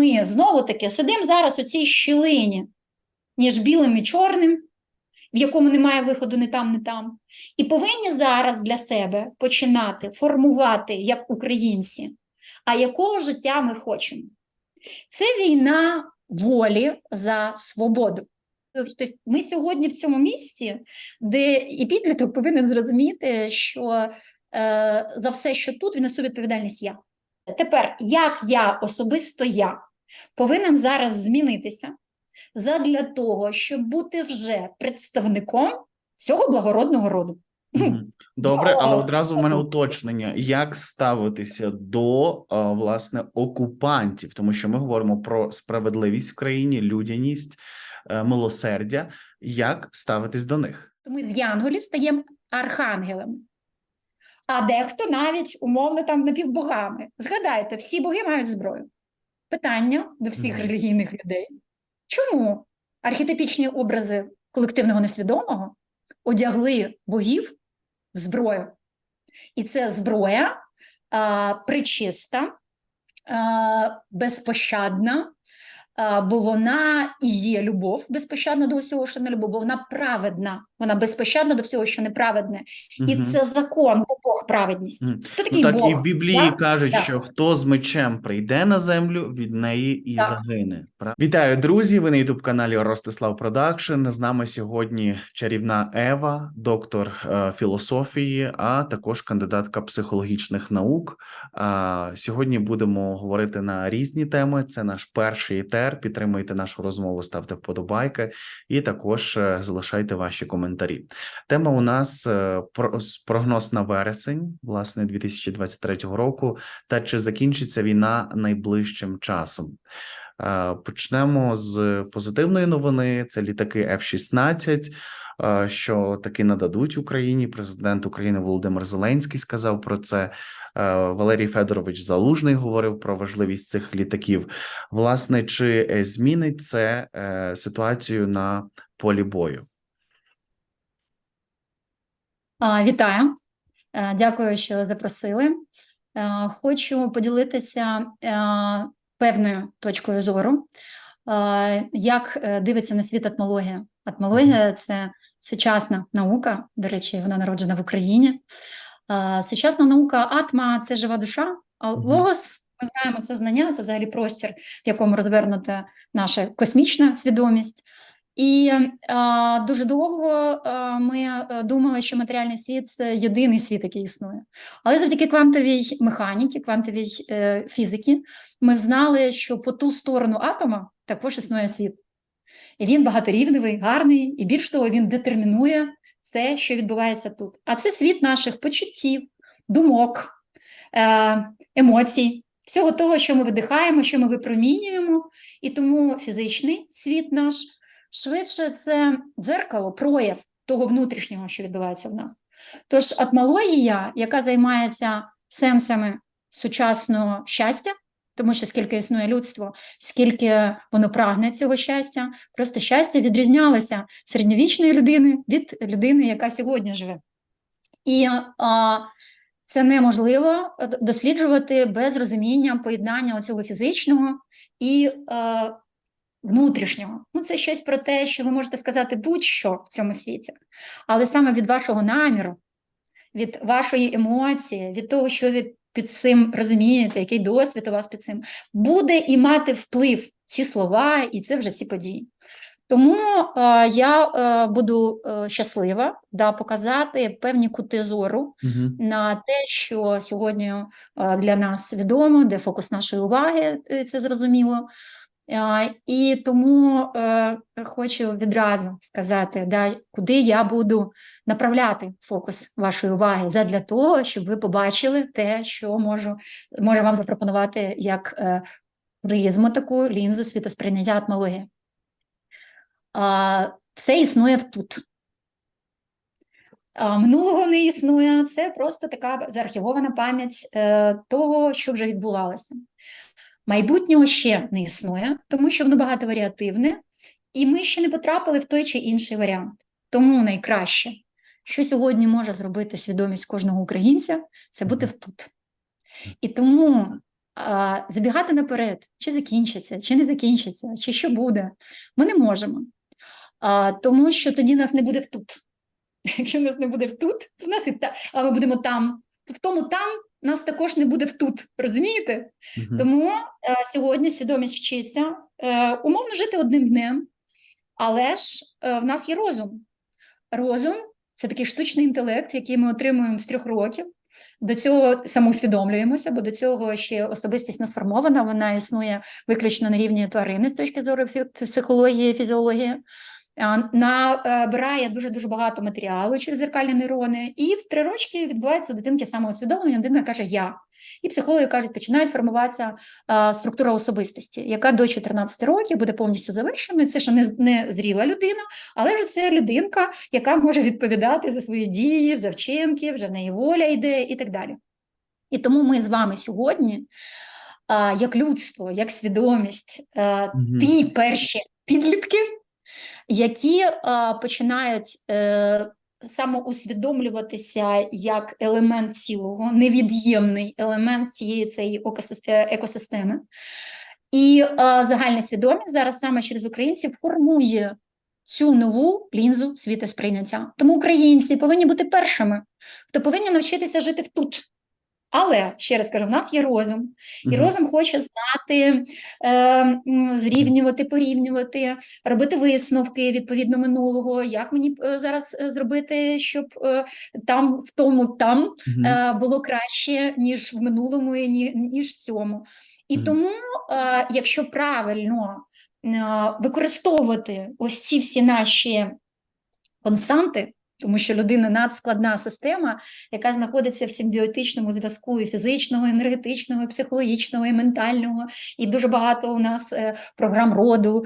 ми знову таки сидимо зараз у цій щілині між білим і чорним, в якому немає виходу не там, не там, і повинні зараз для себе починати формувати як українці, а якого життя ми хочемо. Це війна волі за свободу. Тобто ми сьогодні в цьому місці, де і підліток повинен зрозуміти, що е, за все, що тут, він несу відповідальність я. Тепер, як я особисто я повинен зараз змінитися задля того, щоб бути вже представником цього благородного роду. Добре, але одразу в мене уточнення: як ставитися до власне окупантів, тому що ми говоримо про справедливість в країні, людяність, е, милосердя. Як ставитись до них? Ми з янголів стаємо архангелами. А дехто навіть умовно там напівбогами. Згадайте, всі боги мають зброю. Питання до всіх Мгм. релігійних людей. Чому архетипічні образи колективного несвідомого одягли богів в зброю? І це зброя а, причиста, а, безпощадна, бо вона і є любов безпощадна до всього, що не любов, бо вона праведна, вона безпощадна до всього, що неправедне. І це закон, бо Бог праведність. Мгм. Хто Ну, так Бог? і в Біблії Так? кажуть, Так. що хто з мечем прийде на землю, від неї і Так. загине. Вітаю, друзі! Ви на youtube каналі Ростислав Продакшн. З нами сьогодні чарівна Ева, доктор е, філософії, а також кандидатка психологічних наук. Сьогодні будемо говорити на різні теми. Це наш перший етер. Підтримуйте нашу розмову, ставте вподобайки і також е, залишайте ваші коментарі. Тема у нас е, прогноз на вересень, власне, 2023 року, та чи закінчиться війна найближчим часом. Е, Почнемо з позитивної новини: це літаки F-16, е, що таки нададуть Україні. Президент України Володимир Зеленський сказав про це. Валерій Федорович Залужний говорив про важливість цих літаків. Власне, чи змінить це ситуацію на полі бою? Вітаю, Е, дякую, що запросили. Е, Хочу поділитися е, певною точкою зору, як дивиться на світ атмологія. Атмологія це сучасна наука, до речі, вона народжена в Україні. Сучасна наука атма це жива душа, а логос, ми знаємо, це знання, це взагалі простір, в якому розвернута наша космічна свідомість. І а, дуже довго а, ми е, думали, що матеріальний світ це єдиний світ, який існує. Але завдяки квантовій механіці, квантовій е, фізиці, ми знали, що по ту сторону атома також існує світ. І він багаторівневий, гарний, і більш того, він детермінує це, що відбувається тут. А це світ наших почуттів, думок, е, емоцій, всього того, що ми видихаємо, що ми випромінюємо. І тому фізичний світ наш швидше це дзеркало, прояв того внутрішнього, що відбувається в нас. Тож атмологія, яка займається сенсами сучасного щастя, тому що скільки існує людство, скільки воно прагне цього щастя, просто щастя відрізнялося середньовічної людини від людини, яка сьогодні живе. І а, це неможливо досліджувати без розуміння поєднання цього фізичного і е, внутрішнього. Ну, це щось про те, що ви можете сказати будь-що в цьому світі, але саме від вашого наміру, від вашої емоції, від того, що ви під цим розумієте, який досвід у вас під цим, буде і мати вплив ці слова, і це вже ці події. Тому е, я е, буду е, щаслива да, показати певні кути зору Мгм. на те, що сьогодні е, для нас відомо, де фокус нашої уваги, е, це зрозуміло. І тому е, хочу відразу сказати, да, куди я буду направляти фокус вашої уваги задля того, щоб ви побачили те, що можу, можу вам запропонувати як е, призму таку лінзу світосприйняття атмології. Все існує тут. Минулого не існує, це просто така заархівована пам'ять е, того, що вже відбувалося. Майбутнього ще не існує, тому що воно багатоваріативне, і ми ще не потрапили в той чи інший варіант. Тому найкраще, що сьогодні може зробити свідомість кожного українця, це бути тут. І тому А, забігати наперед, чи закінчиться, чи не закінчиться, чи що буде, ми не можемо. А, тому що тоді нас не буде в тут. Якщо нас не буде в тут, то нас і та, а ми будемо там, то в тому там нас також не буде тут. Розумієте? Мгм. Тому е, сьогодні свідомість вчиться е, умовно жити одним днем, але ж е, в нас є розум. Розум це такий штучний інтелект, який ми отримуємо з трьох років. До цього самоусвідомлюємося, бо до цього ще особистість не сформована, вона існує виключно на рівні тварини з точки зору психології, фізіології. Набирає дуже дуже багато матеріалу через зеркальні нейрони, і в три рочки відбувається у дитинки самоусвідомлення. Дитина каже Я. І психологи кажуть, починають формуватися а, структура особистості, яка до 14 років буде повністю завершеною. Це ще не, не зріла людина, але вже це людинка, яка може відповідати за свої дії, за вчинки, вже в неї воля йде і так далі. І тому ми з вами сьогодні, а, як людство, як свідомість, а, ті перші підлітки, які а, починають е, самоусвідомлюватися як елемент цілого, невід'ємний елемент цієї цієї е, екосистеми. І е, загальна свідомість зараз саме через українців формує цю нову лінзу світосприйняття. Тому українці повинні бути першими, хто повинні навчитися жити в тут. Але ще раз кажу, в нас є розум, і розум хоче знати, е, зрівнювати, порівнювати, робити висновки відповідно минулого. Як мені е, зараз е, зробити, щоб е, там в тому там е, було краще, ніж в минулому, ні- ніж в цьому. І тому, е, якщо правильно е, використовувати ось ці всі наші константи, тому що людина надскладна система, яка знаходиться в симбіотичному зв'язку і фізичного, і енергетичного, і психологічного, і ментального, і дуже багато у нас е, програм роду,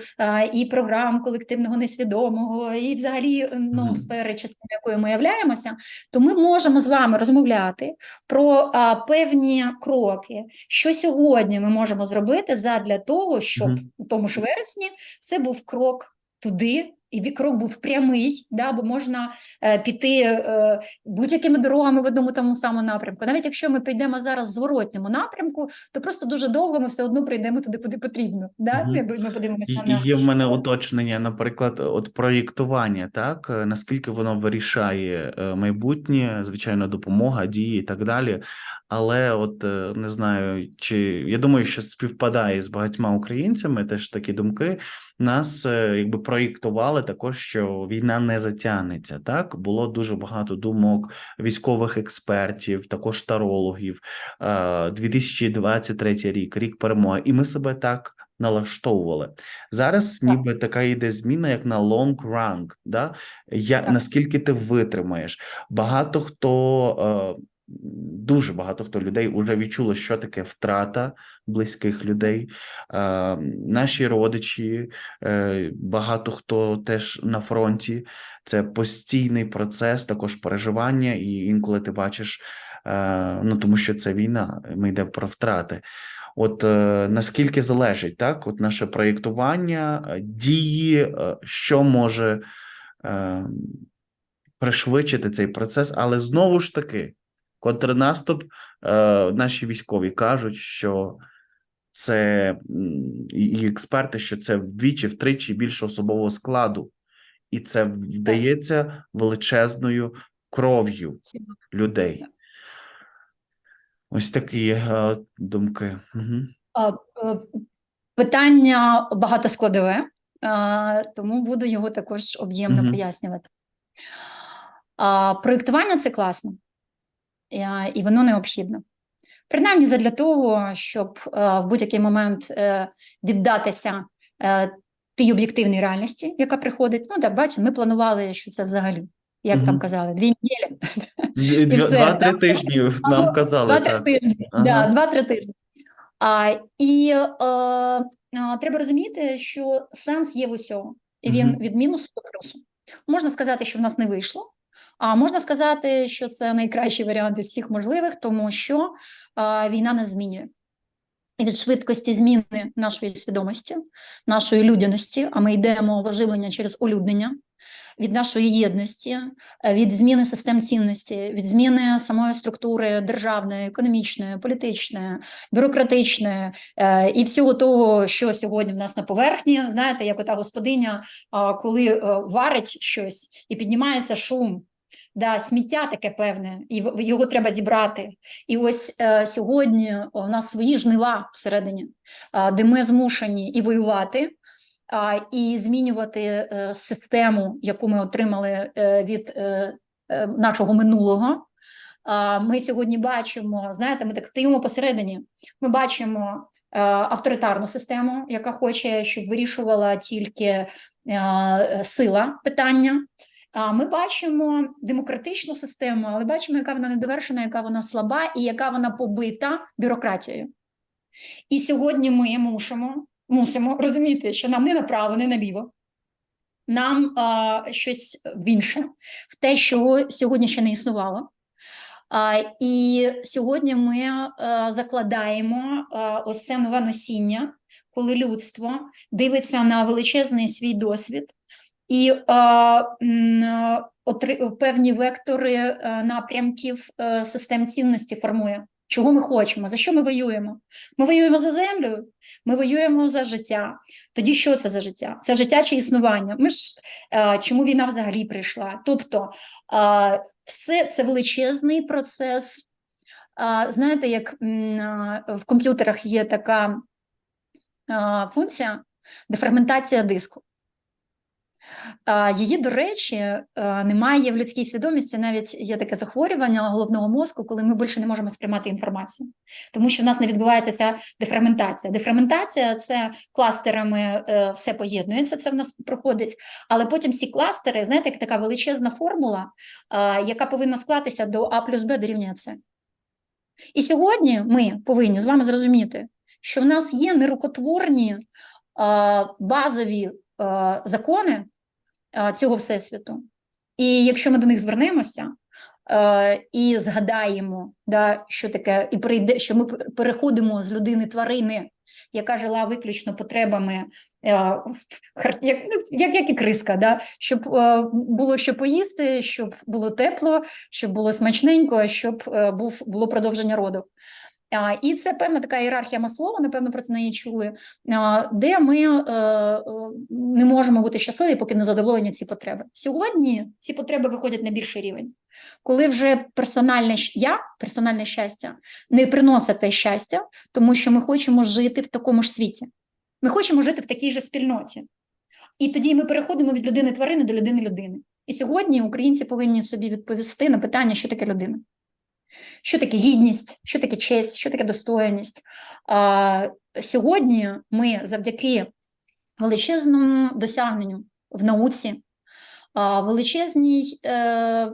і програм колективного несвідомого, і взагалі е, ну, сфери, частиною якої ми являємося, то ми можемо з вами розмовляти про а, певні кроки, що сьогодні ми можемо зробити задля того, щоб у тому ж вересні це був крок туди. І крок був прямий, да, бо можна е, піти е, будь-якими дорогами в одному тому самому напрямку. Навіть якщо ми підемо зараз в зворотньому напрямку, то просто дуже довго ми все одно прийдемо туди, куди потрібно. Да? Ми подивимося на Є в мене уточнення, наприклад, от проєктування, так е, наскільки воно вирішає е, майбутнє, звичайно, допомога, дії і так далі. Але от е, не знаю, чи я думаю, що співпадає з багатьма українцями теж такі думки. Нас е, якби проєктували також, що війна не затягнеться. Так було дуже багато думок військових експертів, також тарологів. Е, 2023 рік, рік перемоги, і ми себе так налаштовували. Зараз ніби така йде зміна, як на long run, да? Я, наскільки ти витримаєш? Багато хто, е, дуже багато хто людей вже відчуло, що таке втрата близьких людей. Е, наші родичі, е, багато хто теж на фронті. Це постійний процес, також переживання, і інколи ти бачиш, е, ну тому що це війна, ми йдемо про втрати. От е, наскільки залежить так, от наше проєктування, е, дії, е, що може е, пришвидшити цей процес, але знову ж таки, контрнаступ, е, наші військові кажуть, що це і експерти, що це вдвічі, втричі більше особового складу, і це вдається величезною кров'ю людей. Ось такі е, думки. Угу. Питання багатоскладове, тому буду його також об'ємно Мгм. пояснювати. Проєктування це класно, і воно необхідно. Принаймні задля того, щоб е, в будь-який момент е, віддатися е, тій об'єктивній реальності, яка приходить. Ну, так, бачите, ми планували, що це взагалі, як там казали, дві неділі. Два-три тижні нам казали Два-три тижні. Ага. Да, два-три тижні. А, і е, а, треба розуміти, що сенс є в усьому. І він Мгм. від мінусу до плюсу. Можна сказати, що в нас не вийшло, а можна сказати, що це найкращий варіант із всіх можливих, тому що війна нас змінює. І від швидкості зміни нашої свідомості, нашої людяності, а ми йдемо в оживлення через олюднення, від нашої єдності, е, від зміни систем цінності, від зміни самої структури державної, економічної, політичної, бюрократичної е, і всього того, що сьогодні в нас на поверхні. Знаєте, як ота господиня, коли е, варить щось і піднімається шум. Да, сміття таке певне, і його треба зібрати. І ось е, сьогодні у нас свої жнива всередині, а, де ми змушені і воювати, і змінювати е, систему, яку ми отримали е, від е, е, нашого минулого. Ми сьогодні бачимо, знаєте, ми так стоїмо посередині. Ми бачимо е, авторитарну систему, яка хоче, щоб вирішувала тільки е, сила питання. Ми бачимо демократичну систему, але бачимо, яка вона недовершена, яка вона слаба і яка вона побита бюрократією. І сьогодні ми мусимо, мусимо розуміти, що нам не направо, не наліво. Нам а, щось в інше, в те, що сьогодні ще не існувало. А, і сьогодні ми а, закладаємо а, ось це нове носіння, коли людство дивиться на величезний свій досвід і а, отри- певні вектори а, напрямків систем цінності формує. Чого ми хочемо? За що ми воюємо? Ми воюємо за землю, ми воюємо за життя. Тоді що це за життя? Це життя чи існування? Ми ж е, чому війна взагалі прийшла? Тобто е, все це величезний процес. Е, знаєте, як е, в комп'ютерах є така е, функція дефрагментація диску. Її, до речі, е, немає в людській свідомості. Навіть є таке захворювання головного мозку, коли ми більше не можемо сприймати інформацію, тому що в нас не відбувається ця дефрагментація. Дефрагментація це кластерами е, все поєднується, це в нас проходить. Але потім всі кластери, знаєте, як така величезна формула, е, яка повинна склатися до А плюс Б дорівнює С. І сьогодні ми повинні з вами зрозуміти, що в нас є нерукотворні базові закони цього всесвіту. І якщо ми до них звернемося е, і згадаємо, да, що таке, і прийде, що ми переходимо з людини тварини, яка жила виключно потребами, е, як, ну, як, як і криска, да, щоб е, було що поїсти, щоб було тепло, щоб було смачненько, щоб е, було продовження роду. І це певна така ієрархія Маслова, напевно, про це неї чули, де ми е, е, не можемо бути щасливі, поки не задоволені ці потреби. Сьогодні ці потреби виходять на більший рівень, коли вже персональне я, персональне щастя, не приносить те щастя, тому що ми хочемо жити в такому ж світі. Ми хочемо жити в такій же спільноті. І тоді ми переходимо від людини тварини до людини людини. І сьогодні українці повинні собі відповісти на питання, що таке людина. Що таке гідність, що таке честь, що таке достойність? А, сьогодні ми завдяки величезному досягненню в науці, величезній е,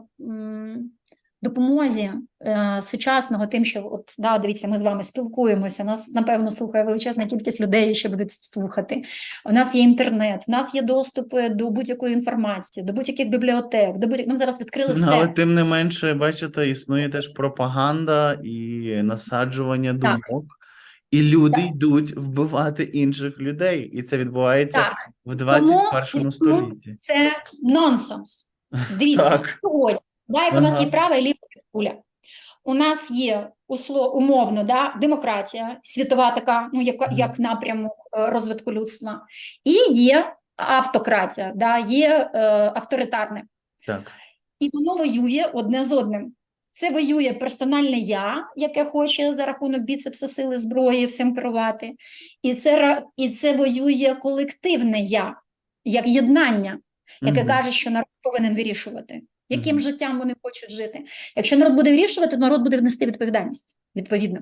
допомозі е, сучасного, тим, що от да, дивіться, ми з вами спілкуємося. Нас напевно слухає величезна кількість людей, що будуть слухати. У нас є інтернет, в нас є доступи до будь-якої інформації, до будь-яких бібліотек, до будь-яких. Нам зараз відкрили Ну, все. але тим не менше, бачите, існує теж пропаганда і насаджування Так. думок, і люди Так. йдуть вбивати інших людей, і це відбувається Так. в 21 тому- столітті. Це нонсенс. Дивіться, сьогодні, да, як у нас є права і ліва куля. У нас є усло, умовно да, демократія, світова така, ну, як, як напрямок е, розвитку людства, і є автократія, да, є е, авторитарне. Так. І воно воює одне з одним. Це воює персональне я, яке хоче за рахунок біцепса сили зброї всім керувати. І це, і це воює колективне я, як єднання, яке Мгм. каже, що народ повинен вирішувати, яким Мгм. життям вони хочуть жити. Якщо народ буде вирішувати, то народ буде внести відповідальність відповідно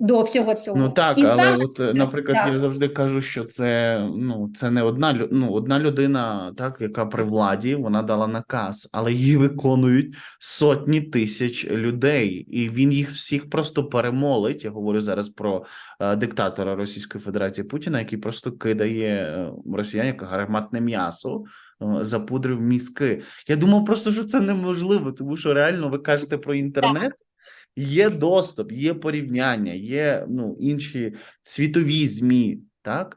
до всього цього. Ну так, І але саме от, наприклад, так. я завжди кажу, що це ну це не одна ну, одна людина, так яка при владі, вона дала наказ, але її виконують сотні тисяч людей, і він їх всіх просто перемолить. Я говорю зараз про е, диктатора Російської Федерації Путіна, який просто кидає е, росіян як гарматне м'ясо. Запудрив мізки. Я думав просто, що це неможливо, тому що реально ви кажете про інтернет. Є доступ, є порівняння, є ну інші світові змі, так?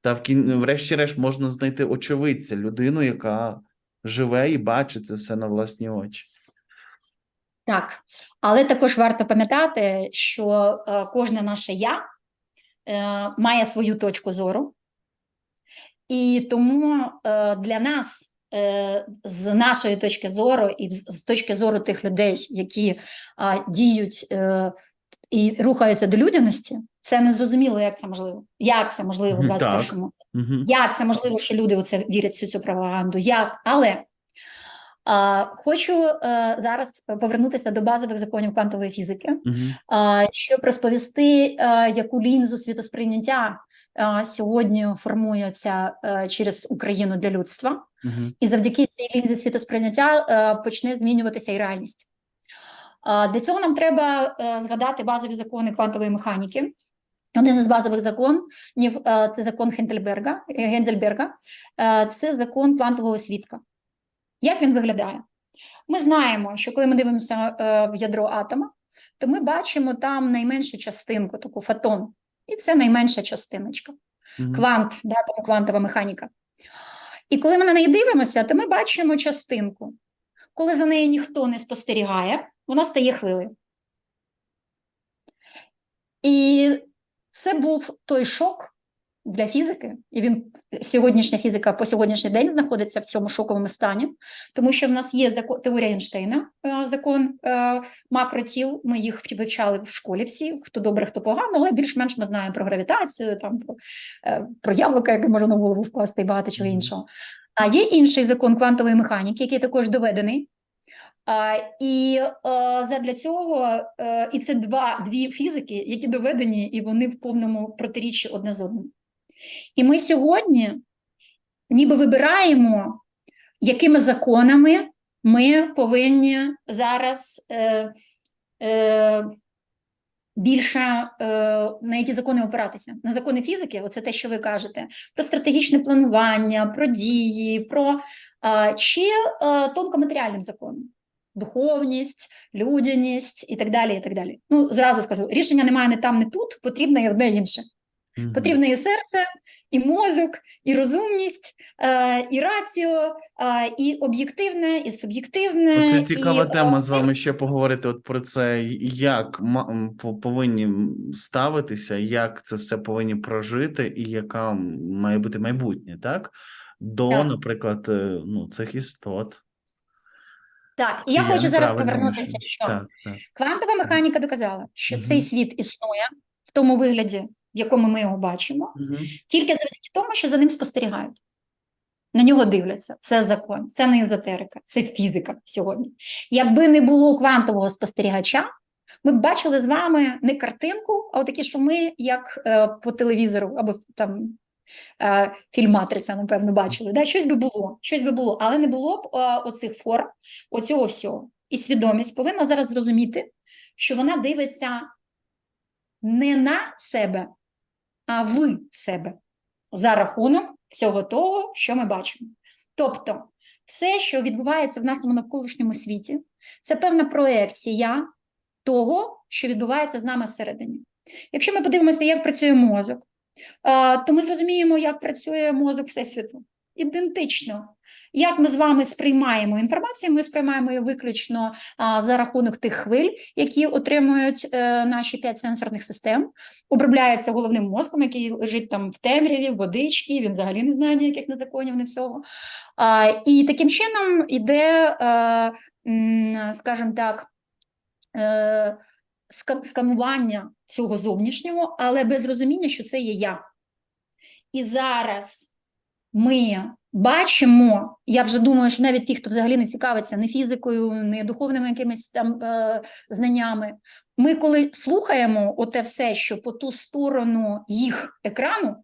Та в кін... врешті-решт можна знайти очевидця, людину, яка живе і бачить це все на власні очі. Так, але також варто пам'ятати, що е, кожне наше я е, має свою точку зору, і тому е, для нас, е, з нашої точки зору, і з точки зору тих людей, які а, діють е, і рухаються до людяності, це незрозуміло, як це можливо. Як це можливо в 21-му? Угу. Як це можливо, що люди у це вірять всю цю пропаганду? Як? Але а, хочу е, зараз повернутися до базових законів квантової фізики, Угу. а, щоб розповісти, е, яку лінзу світосприйняття сьогодні формується е, через Україну для людства, Угу. і завдяки цій лінзі світосприйняття е, почне змінюватися і реальність. Для цього нам треба е, згадати базові закони квантової механіки. Один із базових законів е, це закон Гендельберга. е, Гендельберга. Е, Це закон квантового свідка. Як він виглядає? Ми знаємо, що коли ми дивимося е, в ядро атома, то ми бачимо там найменшу частинку, таку фотон, і це найменша частиночка. Квант, да, тому квантова механіка. І коли ми на неї дивимося, то ми бачимо частинку. Коли за нею ніхто не спостерігає, вона стає хвилею. І це був той шок для фізики, і він сьогоднішня фізика по сьогоднішній день знаходиться в цьому шоковому стані, тому що в нас є закон, теорія Ейнштейна, е, закон е, макротіл. Ми їх вивчали в школі всі, хто добре, хто погано, але більш-менш ми знаємо про гравітацію, там про, е, про яблука, яке можна на голову вкласти, і багато чого іншого. А є інший закон квантової механіки, який також доведений. А, і е, задля цього, е, і це два, дві фізики, які доведені, і вони в повному протиріччі одне з одним. І ми сьогодні ніби вибираємо, якими законами ми повинні зараз е, е, більше е, на які закони опиратися. На закони фізики, оце те, що ви кажете, про стратегічне планування, про дії, про е, чи е, тонкоматеріальним законом. Духовність, людяність і так далі. і так далі. Ну, зразу скажу, рішення немає не там, не тут, потрібне і одне інше. Мгм. Потрібне і серце, і мозок, і розумність, е, і раціо, е, і об'єктивне, і суб'єктивне. Це цікава і, тема з вами ще поговорити от про це, як повинні ставитися, як це все повинні прожити, і яка має бути майбутнє, так? До, Так. наприклад, е, ну, цих істот. Так, і я Чи хочу зараз повернутися, що Так, так. квантова механіка доказала, що Мгм. цей світ існує в тому вигляді, в якому ми його бачимо, Мгм. тільки завдяки тому, що за ним спостерігають. На нього дивляться. Це закон, це не езотерика, це фізика сьогодні. Якби не було квантового спостерігача, ми б бачили з вами не картинку, а отакі, що ми, як е, по телевізору або там е, фільм Матриця, напевно, бачили. Да? Щось би було, щось би було, але не було б е, оцих форм, оцього всього. І свідомість повинна зараз зрозуміти, що вона дивиться не на себе, в себе за рахунок всього того, що ми бачимо. Тобто, все, що відбувається в нашому навколишньому світі, це певна проекція того, що відбувається з нами всередині. Якщо ми подивимося, як працює мозок, то ми зрозуміємо, як працює мозок Всесвіту. Ідентично. Як ми з вами сприймаємо інформацію, ми сприймаємо її виключно за рахунок тих хвиль, які отримують е, наші п'ять сенсорних систем, обробляється головним мозком, який лежить там в темряві, в водичці, він взагалі не знає ніяких незаконів, не всього. І таким чином іде, е, скажімо так, е, сканування цього зовнішнього, але без розуміння, що це є я. І зараз ми бачимо, я вже думаю, що навіть ті, хто взагалі не цікавиться ні фізикою, ні духовними якимись там е, знаннями, ми коли слухаємо оте все, що по ту сторону їх екрану,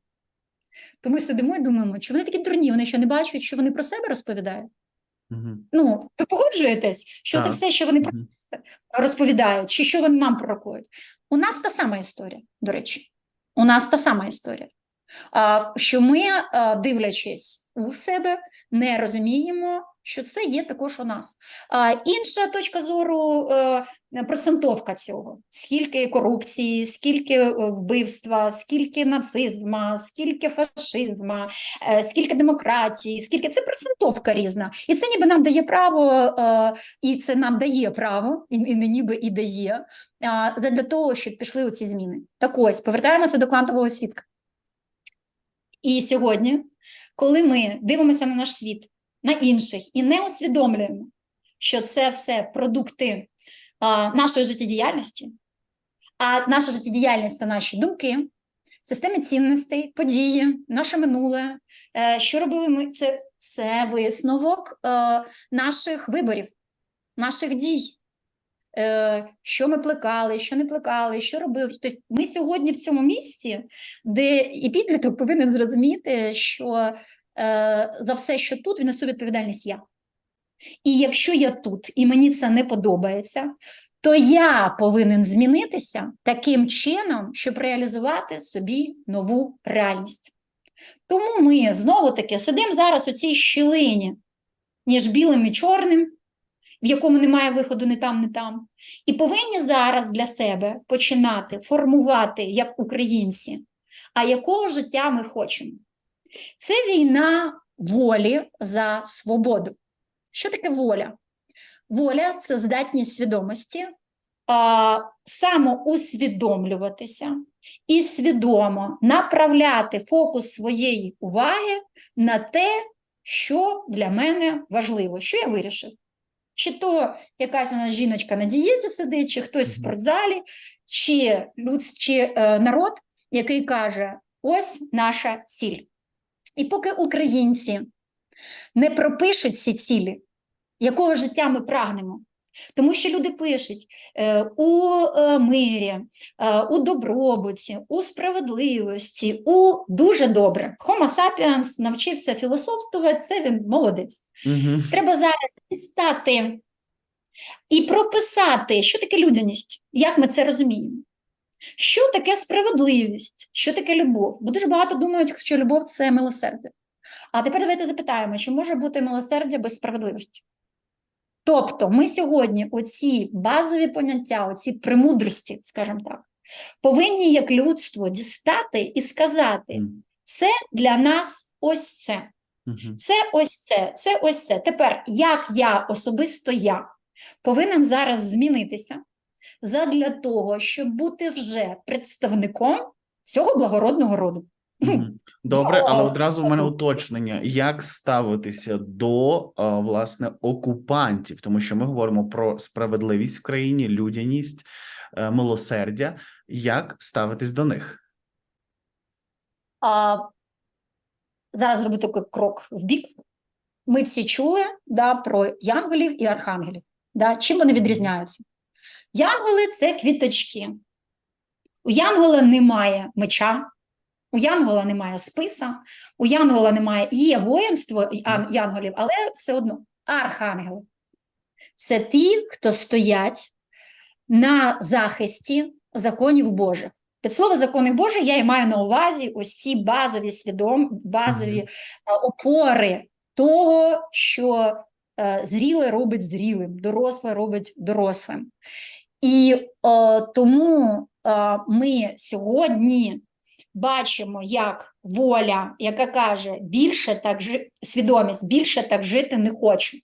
то ми сидимо і думаємо, чи вони такі дурні, вони що не бачать, що вони про себе розповідають. Мгм. Ну, ви погоджуєтесь, що Так. все, що вони Мгм. нас розповідають, чи що вони нам пророкують. У нас та сама історія, до речі. У нас та сама історія. Що ми, дивлячись у себе, не розуміємо, що це є також у нас. Інша точка зору е, процентовка цього: скільки корупції, скільки е, вбивства, скільки нацизма, скільки фашизма, е, скільки демократії, скільки це процентовка різна. І це ніби нам дає право, і це нам дає право, і, не ніби і дає, а, задля того, щоб пішли оці зміни. Так ось, повертаємося до квантового свідка. І сьогодні, коли ми дивимося на наш світ, на інших і не усвідомлюємо, що це все продукти а, нашої життєдіяльності, а наша життєдіяльність це наші думки, системи цінностей, події, наше минуле, е, що робили ми, це, це висновок е, наших виборів, наших дій. Е, Що ми плекали, що не плекали, що робили. Тобто ми сьогодні в цьому місці, де і підліток повинен зрозуміти, що е, за все, що тут, він несу відповідальність я. І якщо я тут і мені це не подобається, то я повинен змінитися таким чином, щоб реалізувати собі нову реальність. Тому ми знову таки сидимо зараз у цій щілині між білим і чорним, в якому немає виходу не там, не там, і повинні зараз для себе починати формувати як українці, а якого життя ми хочемо. Це війна волі за свободу. Що таке воля? Воля це здатність свідомості а, самоусвідомлюватися і свідомо направляти фокус своєї уваги на те, що для мене важливо, що я вирішив. Чи то якась у нас жіночка на дієті сидить, чи хтось в спортзалі, чи, люд, чи е, народ, який каже: ось наша ціль. І поки українці не пропишуть ці цілі, якого життя ми прагнемо. Тому що люди пишуть е, у е, мирі, е, у добробуті, у справедливості, у дуже добре. Homo sapiens навчився філософствувати, це він молодець. Угу. Треба зараз дістати і прописати, що таке людяність, як ми це розуміємо. Що таке справедливість, що таке любов? Бо дуже багато думають, що любов це милосердя. А тепер давайте запитаємо, чи може бути милосердя без справедливості? Тобто, ми сьогодні оці базові поняття, оці премудрості, скажімо так, повинні як людство дістати і сказати: це для нас ось це. Це ось це, це ось це. Тепер, як я особисто я повинен зараз змінитися задля того, щоб бути вже представником цього благородного роду. Мгм. Добре, але одразу в мене уточнення: як ставитися до власне окупантів, тому що ми говоримо про справедливість в країні, людяність, е, милосердя. Як ставитись до них? А, зараз зроблю такий крок в бік. Ми всі чули да, про янголів і архангелів. Да? Чим вони відрізняються? Янголи це квіточки. У янгола немає меча, у янгола немає списа, у янгола немає є воїнство янголів, але все одно архангели. Це ті, хто стоять на захисті законів Божих. Під слово закони Божі я і маю на увазі ось ці базові свідом, базові опори того, що е, зріле робить зрілим, доросле робить дорослим. І е, тому е, ми сьогодні бачимо, як воля, яка каже, більше так жи... свідомість, більше так жити не хочу.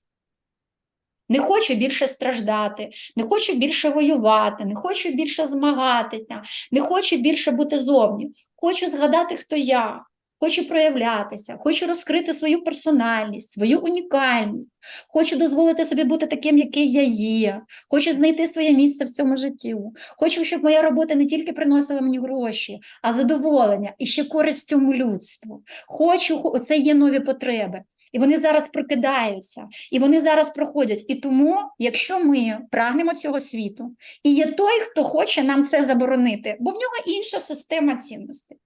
Не хочу більше страждати, не хочу більше воювати, не хочу більше змагатися, не хочу більше бути зовні. Хочу згадати, хто я, хочу проявлятися, хочу розкрити свою персональність, свою унікальність, хочу дозволити собі бути таким, який я є, хочу знайти своє місце в цьому житті. Хочу, щоб моя робота не тільки приносила мені гроші, а задоволення і ще користь цьому людству. Хочу, хо- це є нові потреби. І вони зараз прокидаються, і вони зараз проходять. І тому, якщо ми прагнемо цього світу, і є той, хто хоче нам це заборонити, бо в нього інша система цінностей,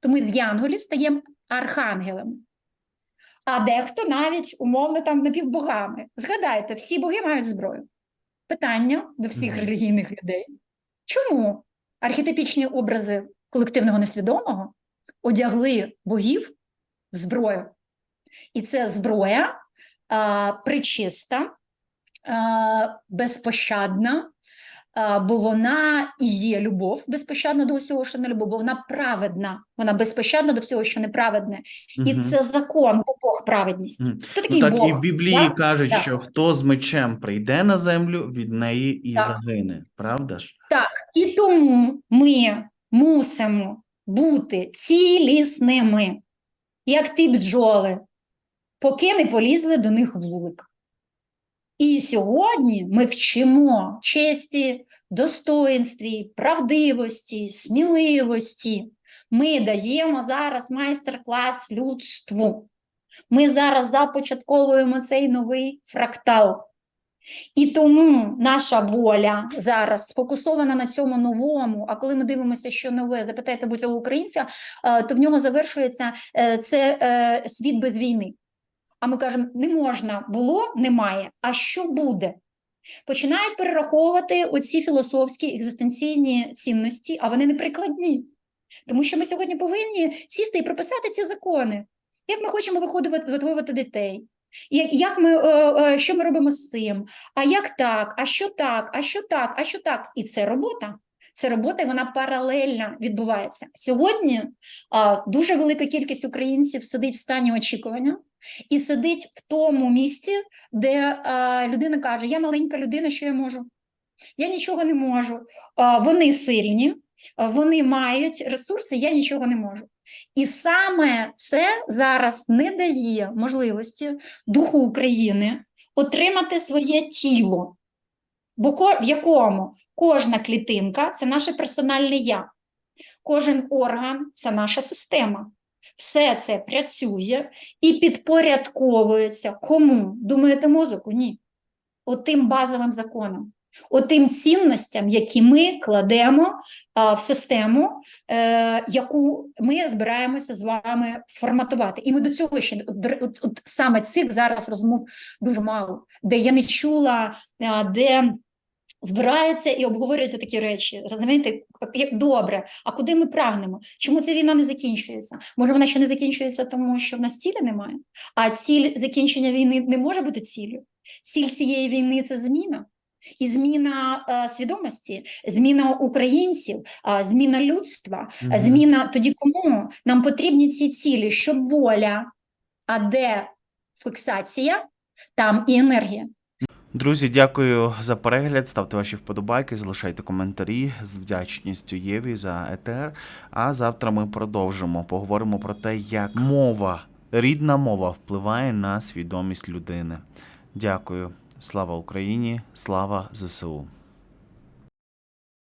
то ми з янголів стаємо архангелами. А дехто навіть умовно там напівбогами. Згадайте, всі боги мають зброю. Питання до всіх релігійних людей. Чому архетипічні образи колективного несвідомого одягли богів в зброю? І це зброя а, причиста, а, безпощадна, бо вона і є любов безпощадна до всього, що не любов, бо вона праведна, вона безпощадна до всього, що неправедне. І це закон, бо Бог праведність. Мгм. Хто Ну, такий так Бог? і в Біблії Да? кажуть, Да. що хто з мечем прийде на землю, від неї і Так. загине. Правда ж? І тому ми мусимо бути цілісними, як ті бджоли, поки не полізли до них вулик. І сьогодні ми вчимо честі, достоїнстві, правдивості, сміливості. Ми даємо зараз майстер-клас людству. Ми зараз започатковуємо цей новий фрактал. І тому наша воля зараз сфокусована на цьому новому. А коли ми дивимося, що нове, запитайте будь-якого українця, е, то в нього завершується е, це е, світ без війни. А ми кажемо, не можна було, немає. А що буде? Починають перераховувати оці філософські екзистенційні цінності, а вони неприкладні. Тому що ми сьогодні повинні сісти і прописати ці закони. Як ми хочемо виходити виховувати дітей? Як, як ми, е, е, що ми робимо з цим? А як так? А що так? А що так? А що так? І це робота. Це робота, і вона паралельно відбувається. Сьогодні а, дуже велика кількість українців сидить в стані очікування і сидить в тому місці, де а, людина каже: Я маленька людина, що я можу? Я нічого не можу. А, вони сильні, а, вони мають ресурси, я нічого не можу. І саме це зараз не дає можливості духу України отримати своє тіло, бо в якому кожна клітинка це наше персональне я, кожен орган це наша система. Все це працює і підпорядковується. Кому? Думаєте, мозоку? Ні. Отим базовим законам, отим цінностям, які ми кладемо а, в систему, е, яку ми збираємося з вами форматувати. І ми до цього ще от, от, от саме цих зараз розмов дуже мало, де я не чула, де збираються і обговорюють такі речі. Розумієте, як добре. А куди ми прагнемо? Чому ця війна не закінчується? Може, вона ще не закінчується, тому що в нас цілі немає. А ціль закінчення війни не може бути ціллю. Ціль цієї війни це зміна. І зміна е, свідомості, зміна українців, е, зміна людства, Мгм. зміна тоді кому нам потрібні ці цілі, щоб воля, а де фіксація, там і енергія. Друзі, дякую за перегляд. Ставте ваші вподобайки, залишайте коментарі з вдячністю Єві за ЕТР. А завтра ми продовжимо. Поговоримо про те, як мова, рідна мова впливає на свідомість людини. Дякую. Слава Україні, слава ЗСУ.